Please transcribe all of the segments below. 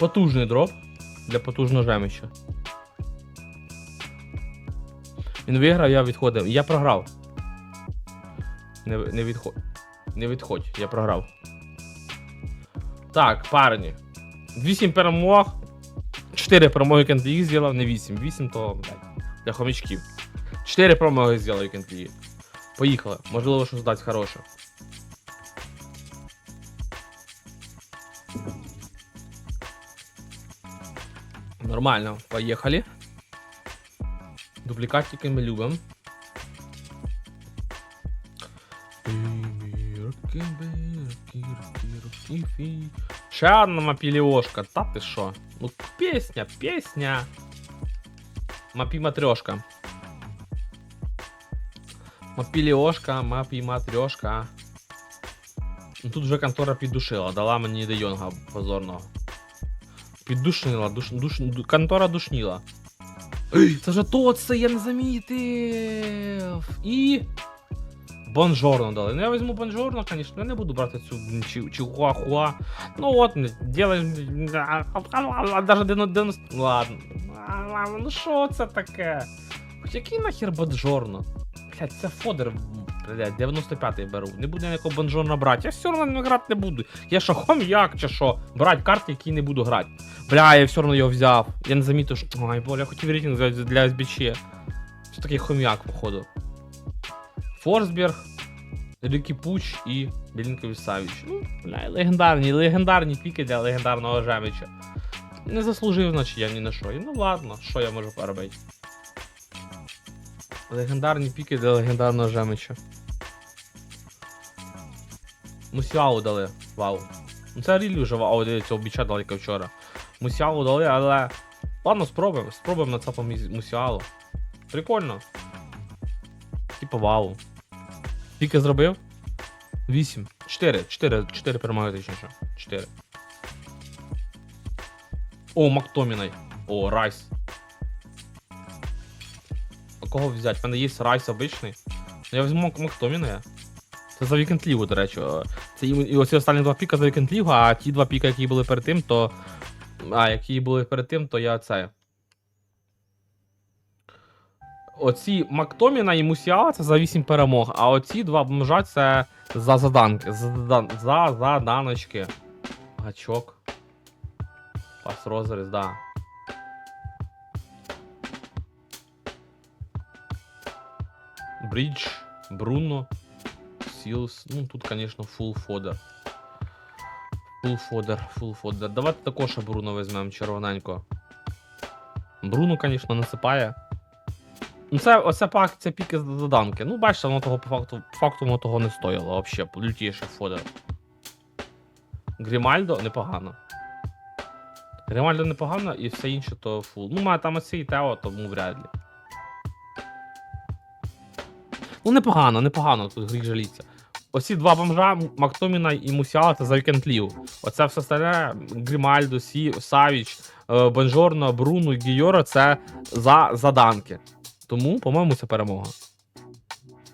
Потужний дроп для потужного жемища. Він виграв, я відходив. Я програв. Не, не відходь. Не відходь, я програв. Так, парні. 8 перемог. 4 перемоги Кентлі зробив, не 8. 8 то, блядь, для хомячків. 4 перемоги зробив Кентлі. Поїхали. Можливо, щось дасть хороше. Нормально, поїхали. Дублікатики ми любимо. Ще одна мапіліошка, та ти що? Ну, пісня, пісня. Мапі матрьошка. Мапіліошка, мапі матрьошка. Ну, Тут вже контора піддушила, дала мені де Йонга позорного. Піддушнила, душ, душ, контора душніла. Це вже то, це я не замітив. І. Бонжорно дали. Ну я візьму бонжорно, звісно, я не буду брати цю чи- чихуахуа. Ну от, делаєш. Даже 90. Ну ладно. Ну що це таке? Який нахер бонжорно? Блять, це фодер, блять, 95-й беру. Не буду я ніякого бонжорно брати. Я все одно грати не буду. Я що, хом'як чи що? Брать карти, які не буду грати. Бля, я все одно його взяв. Я не замітив, що. Ай, бля, я хотів рейтинг для СБЧ. Що такий хом'як, походу. Форсберг, Рікі Пуч і Білінкович Савіч. Ну, бля, легендарні, легендарні піки для легендарного Жемича. Не заслужив, значить, я ні на що. І Ну ладно, що я можу поробити. Легендарні піки для легендарного Жемича. Мусіалу дали. Вау. Ну це рілі вже вау, дивіться, обіча дали як вчора. Мусіалу дали, але. Ладно, спробуємо. Спробуємо на Мусіалу. Прикольно. Типа вау. Скільки зробив? 8. 4. 4. 4 перемоги точніше. 4. О, Мактомінай. О, Райс. А кого взяти? У мене є Райс обичний. Ну, Я візьму Мак- Мактомінaya. Це за Вікенд Лігу, до речі. Це і, оці останні два піка за Вікенд Лігу, а ті два піка, які були перед тим, то. А, які були перед тим, то я це. Оці Мактоміна і Мусіала це за 8 перемог, а оці два бомжа це за заданки. За, за заданочки. Гачок. Пас розріз, да. Брідж, Бруно, Сілс. Ну тут, конечно, фул фодер. Фул фодер, фул фодер. Давайте також Бруно візьмемо червоненько. Бруно, конечно, насипає. Ну, це оце пак, це піки з заданки. Ну, бачите, воно того по факту, по факту воно того не стояло вообще, лютіший фодер. Грімальдо непогано. Грімальдо непогано і все інше то фул. Ну, має там оці і Тео, тому вряд ли. Ну, непогано, непогано, тут гріх жаліться. Оці два бомжа, Мактоміна і Мусіала, це за Вікенд Лів. Оце все старе, Грімальдо, Сі, Савіч, е, Бонжорно, Бруно Гійора це за заданки. Тому, по-моєму, це перемога.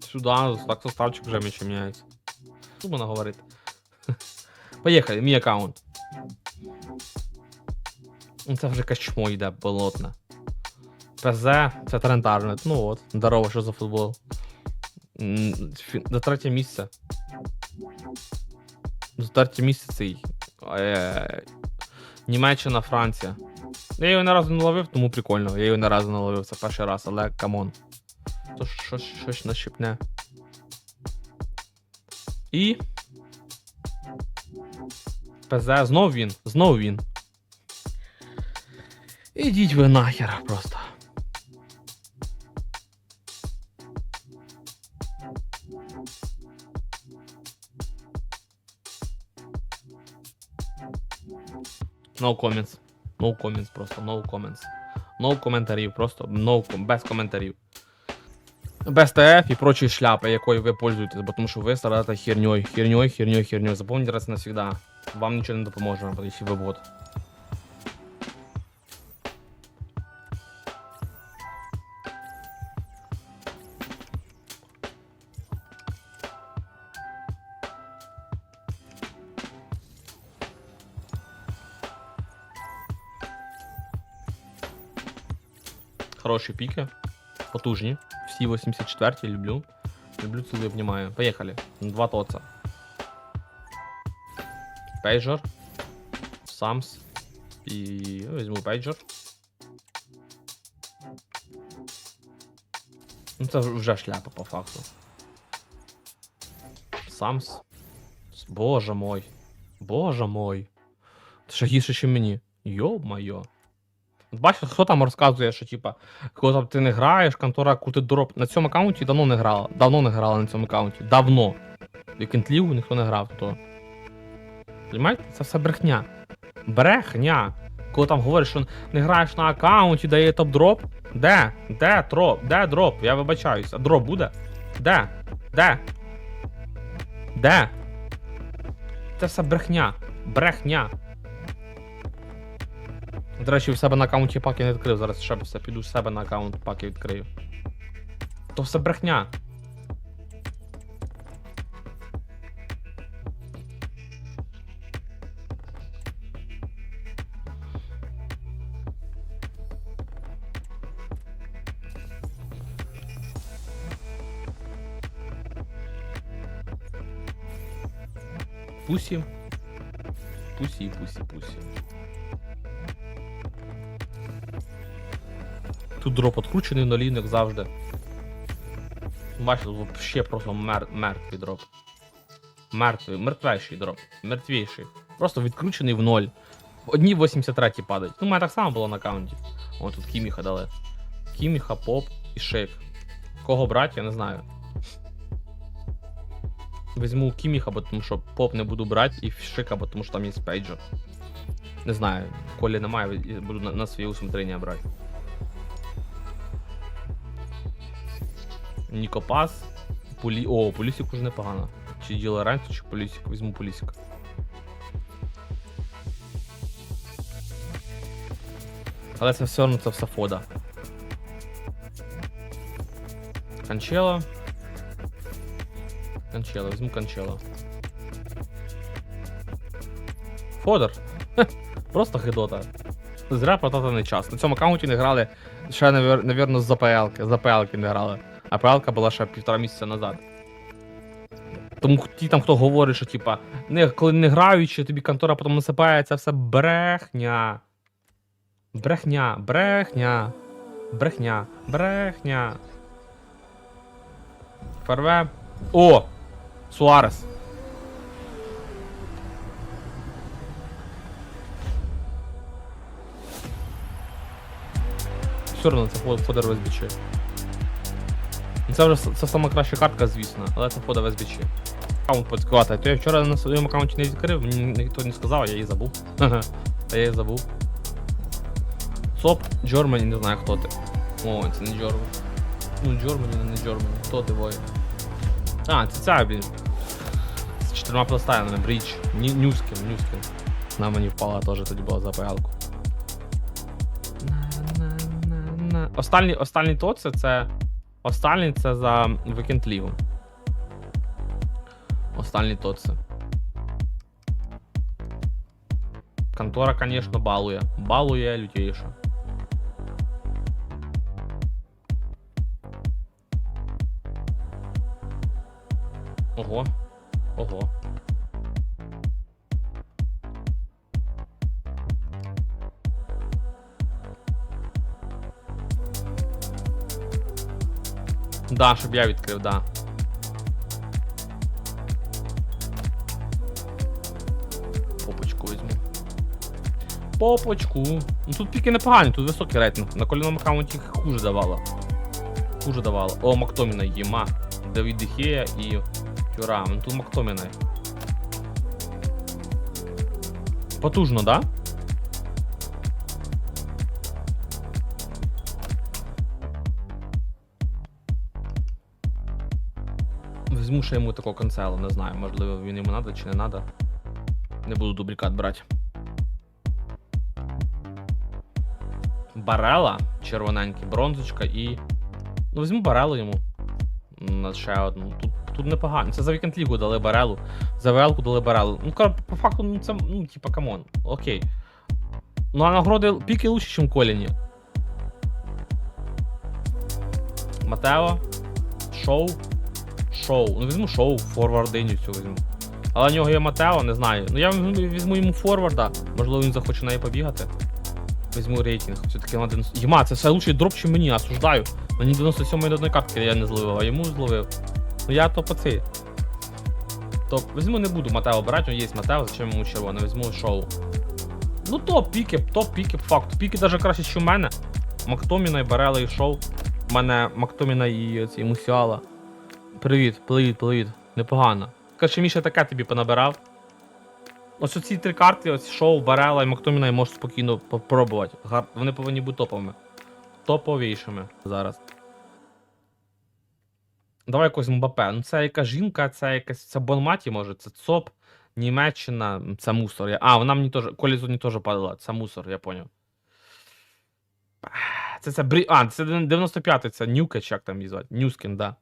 Сюди, так составчик вже м'яче міняється. Що можна говорити? Поїхали, мій аккаунт. Ну, Це вже качмо йде болотне. ПЗ, це Трентарне. Ну от, здорово, що за футбол. За третє місце. За третє місце цей. Е, Німеччина, Франція. Я його не разу не ловив, тому прикольно. Я його не разу не ловив, це перший раз, але камон. То щось, щось нащипне. І. ПЗ, знов він, знов він. Ідіть ви нахер просто. No comments. No comments просто, no comments. No коментарів, просто no, без коментарів. Без ТФ і прочої шляпи, якою ви пользуєтесь, бо тому що ви стараєте херньою, херньою, херньою, херньою. Запомніть раз навсегда. Вам нічого не допоможе, якщо ви бот. Хороші піки. Потужні. Всі 84 люблю. Люблю цілий обнімаю. Поїхали. Два тоца. Пейджер. Самс. І ну, візьму пейджер. Ну це вже шляпа по факту. Самс. Боже мой. Боже мой. Це ще гірше, ніж мені. Йо-майо. Бачиш, хто там розказує, що типа, коли там ти не граєш, контора крутить дроп. На цьому аккаунті давно не грала. Давно не грала на цьому аккаунті. Давно. Вікенд Лігу ніхто не грав, то. Понимаєте? Це все брехня. Брехня. Коли там говориш, що не граєш на аккаунті, дає топ-дроп. Де? Де троп? Де дроп? Я вибачаюсь. А дроп буде? Де? Де? Де? Це все брехня. Брехня. До речі, в себе на аккаунті паки не відкрив. Зараз ще все піду в себе на аккаунт паки відкрию. То все брехня. Пусі. Пусі, пусі, пусі. Тут дроп откручений на як завжди. Бачите, тут вообще просто мер... мертвий дроп. Мертвий, мертвейший дроп. Мертвіший. Просто відкручений в ноль. Одні 83 падають. Ну, у мене так само було на аккаунті. О, тут Кіміха дали. Кіміха, поп і шик. Кого брати, я не знаю. Візьму Кіміха, бо тому що поп не буду брати, і шика, бо тому що там є пейджер. Не знаю, колі немає, буду на, на своє усмотрення брати. Нікопас. Полі... О, полісік уже непогано. Чи діло раніше, чи полісік. Візьму полісік. Але це все одно це все фода. Канчело. Канчело, візьму канчело. Фодор. Хе, Просто гидота. Зря потратили час. На цьому аккаунті не грали ще, навірно, з АПЛ-ки. З АПЛ-ки не грали. А ПЛ-ка була ще півтора місяця назад. Тому ті там, хто говорить, що типа, не, коли не граючи, тобі контора потім насипає, це все брехня. Брехня, брехня. Брехня, брехня. ФРВ. О! Суарес. Все одно це фо- фодер. Ну, Це вже це сама краща картка, звісно, але це фода в SBC. Аккаунт подскувати. То я вчора на своєму аккаунті не відкрив, мені ніхто не сказав, я її забув. А я її забув. Соп, Джормані, не знаю хто ти. О, це не Джормані. Ну, Джормані, не Джормані. Хто ти воє? А, це ця, блін. З чотирма пластайнами, бріч. Нюскін, Нюскін. На мені впала теж тоді була за ПЛ-ку. Останній, останній то це, це. Останній це за Weekend League. Останній то це. Контора, конечно, балує. Балує лютейше. Ого. Ого. Да, щоб я відкрив, да. Попочку візьму. Попочку. Ну тут піки непогані, тут високий рейтинг. На коліному аккаунті хуже давало. Хуже давало. О, Мактоміна, Єма, Давід Дехея і Тюрам. Ну тут Мактоміна. Потужно, да? Візьму йому такого канцела, не знаю, можливо він йому надо чи не надо. Не буду дублікат брати. Барела червоненький, бронзочка і. Ну, візьму барелу йому. На ще одну. Тут, тут непогано. Це за вікенд лігу дали барелу. За ВЛ-ку дали барелу. Ну, кор- по факту, ну це, ну, типа, камон. Окей. Ну, а нагороди піки лучше, ніж Коліні. Матео. Шоу. Шоу. Ну візьму шоу, форвардиню цю візьму. Але в нього є Матео, не знаю. Ну я візьму, йому форварда. Можливо, він захоче неї побігати. Візьму рейтинг. Все-таки на 90. Єма, це все лучший дроп, чим мені, осуждаю. Мені 97 до одної картки я не зловив, а йому зловив. Ну я то паци. То візьму не буду Матео брати, є Матео, зачем йому червоне, візьму шоу. Ну топ піки, топ піки, факт. Піки навіть краще, ніж у мене. Мактоміна і Барела і шоу. У мене Мактоміна і ці Мусіала. Привіт, привіт, привіт. Непогано. Каже, Міша таке тобі понабирав. Ось оці три карти, ось шоу, Барела і Мактоміна, можеш спокійно попробувати. Гар... Вони повинні бути топовими. Топовішими зараз. Давай якось Мбапе. Ну це яка жінка, це якась. Це Бонматі, може, це ЦОП, Німеччина, це мусор. Я- А, вона мені теж. Колізу мені теж падала. Це мусор, я поняв. Це це Брі. А, це 95-й, це Нюкач, як там її звати. Нюскін, да.